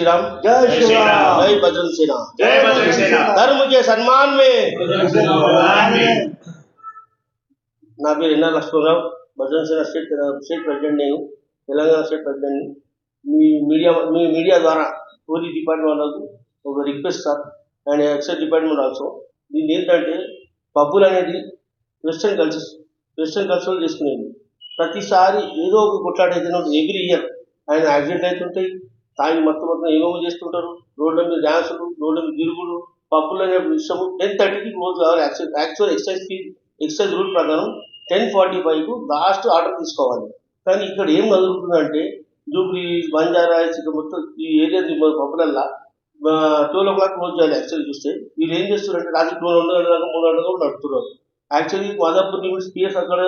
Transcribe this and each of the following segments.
श्री राम जय जय श्री श्री राम राम। जय बजरंग सेना जय बजरंग सेना धर्म के सम्मान में आमीन నా పేరు NR Lakshmanarao Bajrang Sena state state president నేను తెలంగాణ స్టేట్ ప్రెసిడెంట్ మీ మీడియా మీ మీడియా ద్వారా పోలీస్ డిపార్ట్మెంట్ వాళ్ళకు ఒక request sir and excise department also దీన్ని ఏంటంటే పబ్బులు అనేది వెస్టర్న్ కల్చర్స్ వెస్టర్న్ కల్చర్ చేసుకునేది ప్రతిసారి ఏదో ఒక కొట్లాట అయితే ఎవ్రీ ఇయర్ ఆయన యాక్సిడెంట్ అవుతుంటాయి తాగి మొత్తం మొత్తం ఏమేమో చేస్తుంటారు. రోడ్ల మీద డ్యాన్సులు రోడ్ల మీద తిరుగుడు పప్పులనే అనే టెన్ థర్టీకి క్లోజ్ కావాలి actual actual excise fee excise rule ప్రకారం టెన్ ఫార్టీ ఫైవ్కు లాస్ట్ ఆర్డర్ తీసుకోవాలి. కానీ ఇక్కడ ఏం కదులుతుందంటే జూబ్లీ బంజారా ఇక్కడ మొత్తం ఈ ఏరియా పప్పులల్లా ట్వెల్వ్ ఓ క్లాక్ క్లోజ్ చేయాలి యాక్చువల్ చూస్తే వీళ్ళు ఏం చేస్తున్నారంటే రాత్రి టూ రెండు గంటల దాకా మూడు గంటల కూడా నడుపుతున్నారు. యాక్చువల్లీ మాదాపూర్ నుంచి పిఎస్ అక్కడ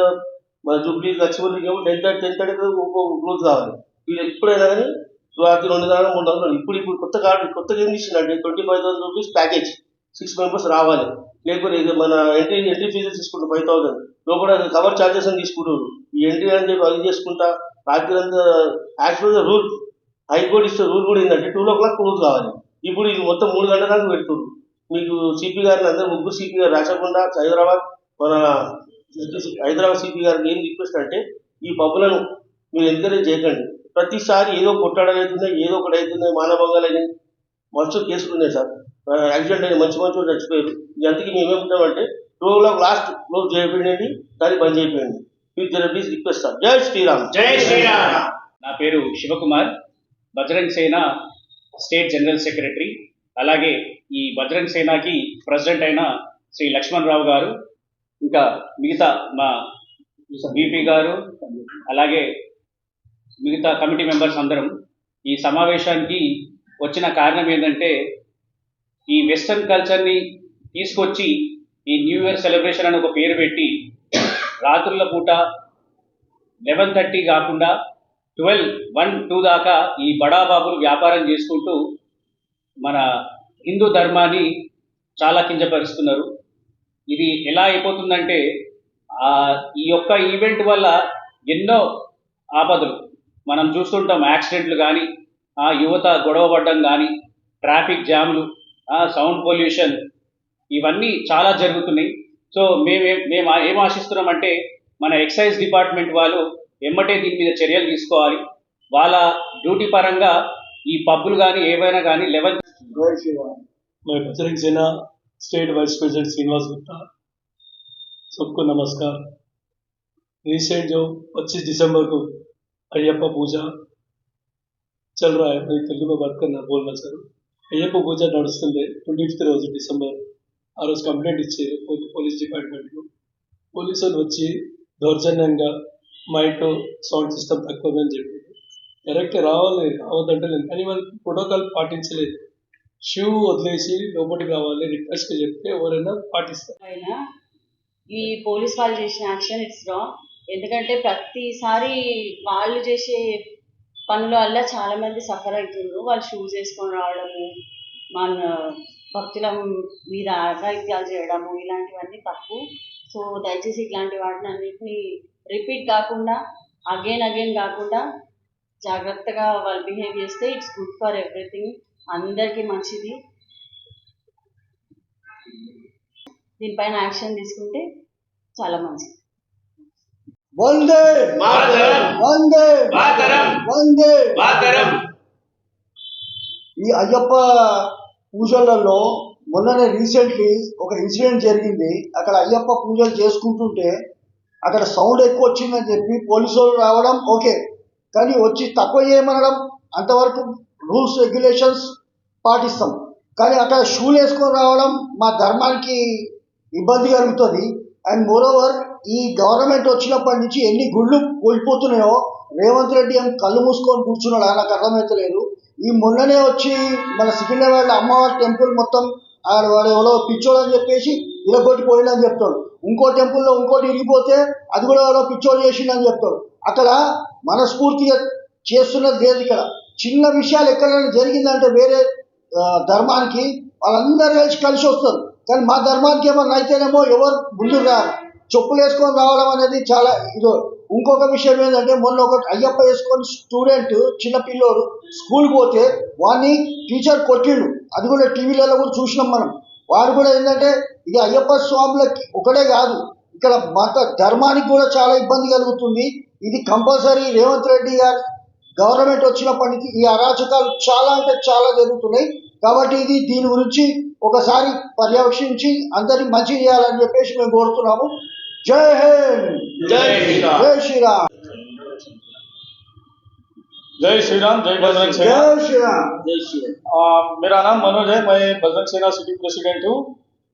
మన Jubilee Lakshmi ten thirty ten thirty close కావాలి వీళ్ళు ఎప్పుడైనా కానీ రాత్రి రెండు గంటల మూడు వందలు ఇప్పుడు ఇప్పుడు కొత్త కార్డు కొత్తగా ఏం తీసిందంటే twenty five thousand rupees package six members రావాలి. లేకపోతే ఇది మన ఎంట్రీ ఎంట్రీ ఫీజు తీసుకుంటాం ఫైవ్ థౌసండ్ లోపల కవర్ ఛార్జెస్ అని తీసుకుంటారు. ఈ ఎంట్రీ అని చెప్పి అది చేసుకుంటా రాత్రి అంతా ద రూల్ హైకోర్టు ఇస్తే రూల్ కూడా ఏంటంటే టూ ఓ క్లాక్ క్లోజ్ కావాలి. ఇప్పుడు ఇది మొత్తం మూడు గంటల దాకా పెడుతుంది మీకు సిపి గారిని అందరూ ముగ్గురు సిపి గారు రాచకుండా హైదరాబాద్ మన హైదరాబాద్ సిపి గారికి ఏం రిక్వెస్ట్ అంటే ఈ పబ్బులను మీరు ఎంకరేజ్ చేయకండి. ప్రతిసారి ఏదో కొట్టడం అవుతున్నాయి ఏదో ఒకటి అవుతున్నాయి మానభంగాలు అయినాయి మస్తు కేసులు ఉన్నాయి సార్. యాక్సిడెంట్ అయిన మంచి మంచి చచ్చిపోయారు. ఎంతకి మేమేమంటామంటే two o'clock last close చేయబడింది దాన్ని బంద్ చేయబడింది మీరు ప్లీజ్ రిక్వెస్ట్ సార్. జై శ్రీరామ్. జై శ్రీరామ్. నా పేరు Shivakumar. Bajrang Sena state general secretary. అలాగే ఈ బజరంగ్ సేనాకి ప్రెసిడెంట్ అయిన శ్రీ లక్ష్మణ్ రావు గారు ఇంకా మిగతా మా బీపీ గారు అలాగే మిగతా కమిటీ మెంబర్స్ అందరం ఈ సమావేశానికి వచ్చిన కారణం ఏంటంటే ఈ వెస్టర్న్ కల్చర్ని తీసుకొచ్చి ఈ న్యూ ఇయర్ సెలబ్రేషన్ అని ఒక పేరు పెట్టి రాత్రుల పూట లెవెన్ థర్టీ కాకుండా ట్వెల్వ్ వన్ టూ దాకా ఈ బడాబాబులు వ్యాపారం చేసుకుంటూ మన హిందూ ధర్మాన్ని చాలా కించపరుస్తున్నారు. ఇది ఎలా అయిపోతుందంటే ఈ యొక్క ఈవెంట్ వల్ల ఎన్నో ఆపదలు మనం చూస్తుంటాం యాక్సిడెంట్లు కానీ ఆ యువత గొడవ పడ్డం కానీ ట్రాఫిక్ జామ్లు సౌండ్ పొల్యూషన్ ఇవన్నీ చాలా జరుగుతున్నాయి సో మేము మేము ఏం ఆశిస్తున్నామంటే మన ఎక్సైజ్ డిపార్ట్మెంట్ వాళ్ళు ఎమ్మటే దీని మీద చర్యలు తీసుకోవాలి వాళ్ళ డ్యూటీ పరంగా ఈ పబ్బులు కానీ ఏవైనా కానీ లెవెన్ जय श्री राम मैं Bajrang Sena state vice president Srinivas Gupta सबको नमस्कार रिसेंट जो 25 दिसंबर को అయ్యప్ప పూజ చల్రా మరి తెలుగులో బతుకన్నా బోల్నా సార్. అయ్యప్ప పూజ నడుస్తుంది ట్వంటీ ఫిఫ్త్ రోజు డిసెంబర్. ఆ రోజు కంప్లైంట్ ఇచ్చారు పోలీస్ డిపార్ట్మెంట్లో. పోలీసులు వచ్చి దౌర్జన్యంగా మా ఇంట్లో సౌండ్ సిస్టమ్ తక్కువని చెప్పి డైరెక్ట్ రావాలి రావద్దంటే నేను కానీ వాళ్ళు ప్రోటోకాల్ పాటించలేదు. షూ వదిలేసి లోపలికి రావాలి రిక్వెస్ట్ చెప్తే ఎవరైనా పాటిస్తారు. ఈ పోలీస్ వాళ్ళు చేసిన యాక్షన్ ఇట్స్ రాంగ్. ఎందుకంటే ప్రతిసారి వాళ్ళు చేసే పనుల వల్ల చాలా మంది సఫర్ అవుతున్నారు వాళ్ళు షూస్ వేసుకొని రావడము మన భక్తుల మీద అఘాయిత్యాలు చేయడము ఇలాంటివన్నీ తప్పు. సో దయచేసి ఇట్లాంటి వాటిని అన్నింటినీ రిపీట్ కాకుండా అగైన్ అగైన్ కాకుండా జాగ్రత్తగా వాళ్ళు బిహేవ్ చేస్తే ఇట్స్ గుడ్ ఫర్ ఎవ్రీథింగ్ అందరికీ మంచిది. దీనిపైన యాక్షన్ తీసుకుంటే చాలా మంచిది. వందే మాతరం. వందే మాతరం. వందే మాతరం. ఈ అయ్యప్ప పూజలలో మొన్ననే రీసెంట్లీ ఒక ఇన్సిడెంట్ జరిగింది. అక్కడ అయ్యప్ప పూజలు చేసుకుంటుంటే అక్కడ సౌండ్ ఎక్కువ వచ్చిందని చెప్పి పోలీసు వాళ్ళు రావడం ఓకే. కానీ వచ్చి తక్కువ చేయమనడం అంతవరకు రూల్స్ రెగ్యులేషన్స్ పాటిస్తాం. కానీ అక్కడ షూలు వేసుకొని రావడం మా ధర్మానికి ఇబ్బంది కలుగుతుంది. అండ్ మోరోవర్ ఈ గవర్నమెంట్ వచ్చినప్పటి నుంచి ఎన్ని గుళ్ళు కోల్పోతున్నాయో రేవంత్ రెడ్డి ఏం కళ్ళు మూసుకొని కూర్చున్నాడు. ఆయన నాకు అర్థమవుతలేదు ఈ మొన్ననే వచ్చి మన సికింద్రాబాద్ అమ్మవారి టెంపుల్ మొత్తం ఆడ వాడు ఎవరో పిచ్చోడు అని చెప్పేసి ఇరగొట్టి పోయిందని చెప్తాడు. ఇంకో టెంపుల్లో ఇంకోటి ఇరిగిపోతే అది కూడా ఎవరో పిచ్చోడు చేసిండని చెప్తాడు. అక్కడ మనస్ఫూర్తిగా చేస్తున్నది లేదు ఇక్కడ. చిన్న విషయాలు ఎక్కడైనా జరిగిందంటే వేరే ధర్మానికి వాళ్ళందరూ కలిసి కలిసి వస్తారు. కానీ మా ధర్మానికి అయితేనేమో ఎవరు ముందు రారు. చెప్పులు వేసుకొని రావడం అనేది చాలా ఇదో. ఇంకొక విషయం ఏంటంటే మొన్న ఒకటి అయ్యప్ప వేసుకొని స్టూడెంట్ చిన్న పిల్లోడు స్కూల్కి పోతే వాడిని టీచర్ కొట్టిండు. అది కూడా టీవీలలో కూడా చూసినాం మనం. వాడు కూడా ఏంటంటే ఇది అయ్యప్ప స్వాములకి ఒకటే కాదు ఇక్కడ మత ధర్మానికి కూడా చాలా ఇబ్బంది కలుగుతుంది. ఇది కంపల్సరీ రేవంత్ రెడ్డి గారు గవర్నమెంట్ వచ్చినప్పటికీ ఈ అరాచకాలు చాలా అంటే చాలా జరుగుతున్నాయి. కాబట్టి ఇది దీని గురించి ఒకసారి పర్యవేక్షించి అందరికి మంచి చేయాలని చెప్పేసి మేము కోరుతున్నాము జై హింద్ జై శ్రీరామ్ జై శ్రీరామ్ जय श्री राम जय बजरंग सेना జై శ్రీరామ్ జై శ్రీరామ్ आ, मेरा नाम मनोज है मैं बजरंग सेना सिटी प्रेसिडेंट हूँ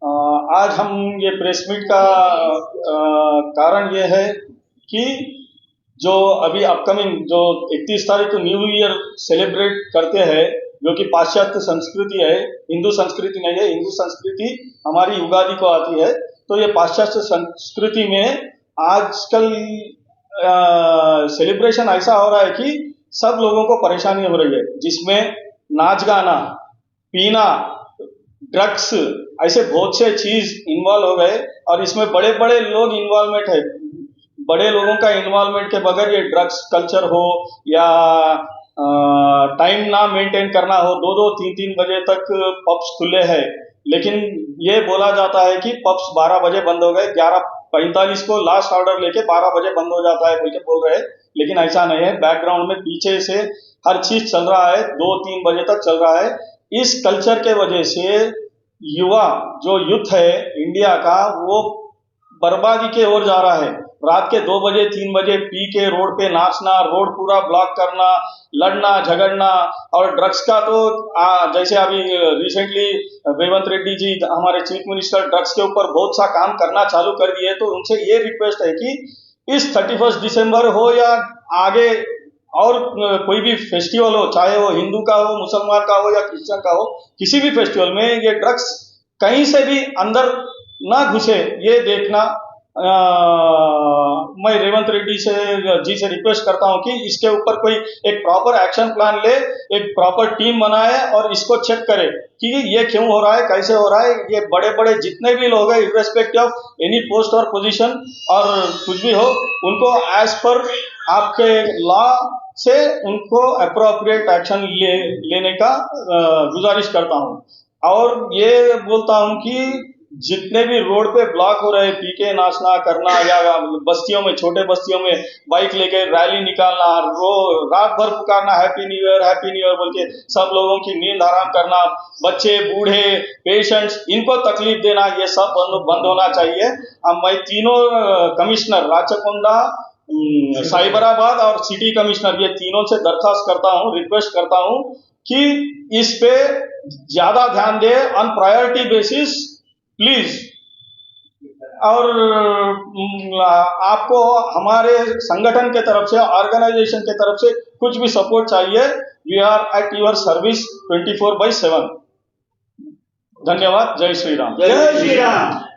आ, आज हम ये प्रेस मीट का आ, कारण ये है कि जो अभी अपकमिंग जो 31 तारीख को न्यू ईयर सेलिब्रेट करते हैं जो कि पाश्चात्य संस्कृति है, हिंदू संस्कृति नहीं है, हिंदू संस्कृति हमारी युगादि को आती है। तो ये पाश्चात्य संस्कृति में आजकल सेलिब्रेशन ऐसा हो रहा है कि सब लोगों को परेशानी हो रही है, जिसमें नाच गाना, पीना ड्रग्स ऐसे बहुत से चीज़ इन्वॉल्व हो गए और इसमें बड़े बड़े लोग इन्वॉल्वमेंट है। बड़े लोगों का इन्वॉल्वमेंट के बगैर ये ड्रग्स कल्चर हो या टाइम ना मेंटेन करना हो दो दो तीन तीन बजे तक पब्स खुले हैं। लेकिन ये बोला जाता है कि पब्स 12 बजे बंद हो गए, ग्यारह, पैंतालीस को लास्ट ऑर्डर लेके 12 बजे बंद हो जाता है बोल के बोल रहे हैं। लेकिन ऐसा नहीं है बैकग्राउंड में पीछे से हर चीज़ चल रहा है दो तीन बजे तक चल रहा है। इस कल्चर के वजह से युवा, जो यूथ है इंडिया का, वो बर्बादी के ओर जा रहा है। रात के दो बजे तीन बजे पी के रोड पे नाचना रोड पूरा ब्लॉक करना लड़ना झगड़ना और ड्रग्स का तो आ, जैसे अभी रिसेंटली रेवंत रेड्डी जी हमारे चीफ मिनिस्टर ड्रग्स के ऊपर बहुत सा काम करना चालू कर दिए तो उनसे ये रिक्वेस्ट है कि इस थर्टी फ़र्स्ट दिसंबर हो या आगे और कोई भी फेस्टिवल हो चाहे वो हिंदू का हो मुसलमान का हो या क्रिश्चियन का हो किसी भी फेस्टिवल में ये ड्रग्स कहीं से भी अंदर ना घुसे ये देखना अ, मैं रेवंत रेड्डी से जी से रिक्वेस्ट करता हूँ कि इसके ऊपर कोई एक प्रॉपर एक्शन प्लान ले एक प्रॉपर टीम बनाए और इसको चेक करे कि ये क्यों हो रहा है कैसे हो रहा है ये बड़े बड़े जितने भी लोग हैं इरेस्पेक्टिव ऑफ़ एनी पोस्ट और पोजीशन और कुछ भी हो उनको एज पर आपके लॉ से उनको अप्रोप्रिएट एक्शन ले, लेने का गुजारिश करता हूँ। और ये बोलता हूँ कि जितने भी रोड पे ब्लॉक हो रहे पीके, नाचना, करना, या बस्तियों में, छोटे बस्तियों में, बाइक लेके रैली निकालना, रो, रात भर पुकारना happy new year happy new year बोल के सब लोगों की नींद हराम करना, बच्चे, बूढ़े पेशेंट्स इनको तकलीफ़ देना, ये सब बंद बंद होना चाहिए। अब मैं तीनों कमिश्नर राचकोंडा साइबराबाद और सिटी कमिश्नर ये तीनों से दरखास्त करता हूँ रिक्वेस्ट करता हूँ कि इस पे ज़्यादा ध्यान दे ऑन प्रायोरिटी बेसिस प्लीज़। और आपको हमारे संगठन के तरफ़ से, ऑर्गेनाइजेशन के तरफ़ से कुछ भी सपोर्ट चाहिए we are at your service twenty four by seven धन्यवाद। जय श्री राम। जय श्री राम।